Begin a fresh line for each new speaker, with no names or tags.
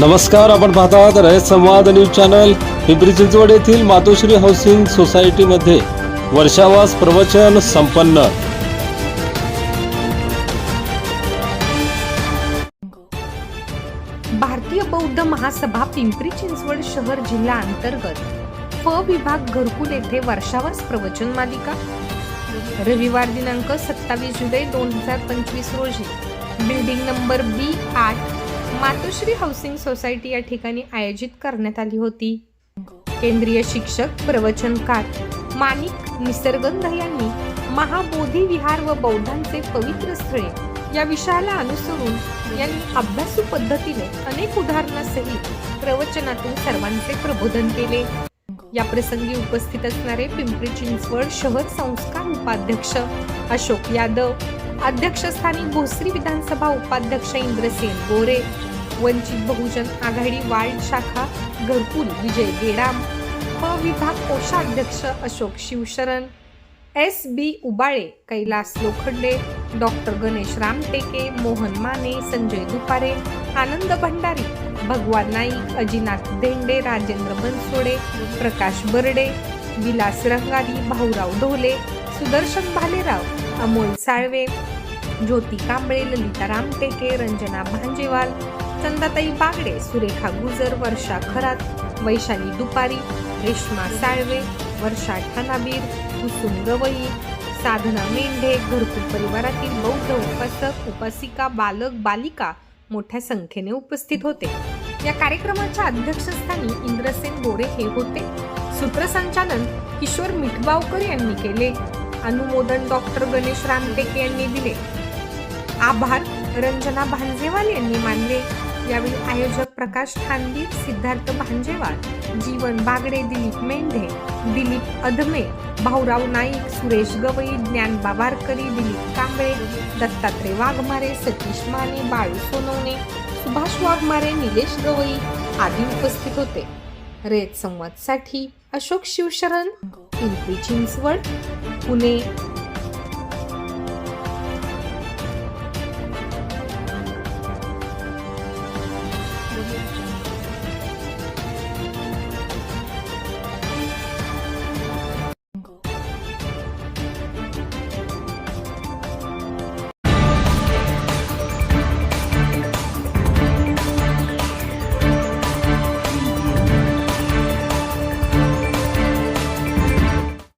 नमस्कार आपण पाहतात रयत संवाद न्यूज चॅनल पिंपरी चिंचवड येथील मातोश्री हाऊसिंग सोसायटीमध्ये. वर्षावास प्रवचन संपन्न.
भारतीय बौद्ध महासभा पिंपरी चिंचवड शहर जिल्हा अंतर्गत फ विभाग घरकुल येथे वर्षावास प्रवचन मालिका. रविवार दिनांक सत्तावीस जुलै दोन हजार पंचवीस रोजी. बिल्डिंग नंबर बी आठ मातोश्री हाऊसिंग सोसायटी या ठिकाणी आयोजित करण्यात आली होती. केंद्रीय शिक्षक प्रवचनकार माणिक निसर्गंध यांनी महाबोधी विहार व बौद्धांचे पवित्र स्थळे या विषयाला अनुसरून यांनी अभ्यासू पद्धतीने अनेक उदाहरणासहित प्रवचनातून सर्वांचे प्रबोधन केले. या प्रसंगी उपस्थित असणारे पिंपरी चिंचवड शहर संस्कार उपाध्यक्ष अशोक यादव अध्यक्षस्थानी भोसरी विधानसभा उपाध्यक्ष इंद्रसेन गोरे वंचित बहुजन आघाडी वार्ड शाखा घरकुल विजय गेडाम प विभाग कोषाध्यक्ष Ashok Shivsharan S B Ubale Kailas Lokhande doctor Ganesh Ramteke Mohan Mane Sanjay Dupare Anand Bhandari Bhagwan Naik Ajinath Dhende Rajendra Bansode प्रकाश बर्डे विलास रंगारी भाऊराव ढोले सुदर्शन भालेराव अमोल साळवे ज्योती कांबळे ललिता रामटेके रंजना भांजेवाल चंदाताई बागडे सुरेखा गुजर वर्षा खरात वैशाली दुपारी रेश्मा साळवे वर्षा ठाणाबीर कुसुम गवई साधना मेंढे घरकुल परिवारातील बौद्ध उपासक उपासिका बालक बालिका मोठ्या संख्येने उपस्थित होते. या कार्यक्रमाच्या अध्यक्षस्थानी इंद्रसेन गोरे हे होते. सूत्रसंचालन किशोर मिठबावकर यांनी केले. अनुमोदन डॉक्टर गणेश रामटेके यांनी दिले. आभार. रंजना भांजेवाल यांनी मानले. यावेळी आयोजक प्रकाश ठानबीर सिद्धार्थ भांजेवाल जीवन बागडे दिलीप मेंढे दिलीप अधमे भाऊराव नाईक सुरेश गवई ज्ञान बाबारकरी दिलीप कांबळे दत्तात्रय वाघमारे सतीश माने बाळू सोनवणे सुभाष वाघमारे निलेश गवई आदी उपस्थित होते. रेत संवादसाठी अशोक शिवशरण पिंपरी चिंचवड पुणे. Thank you.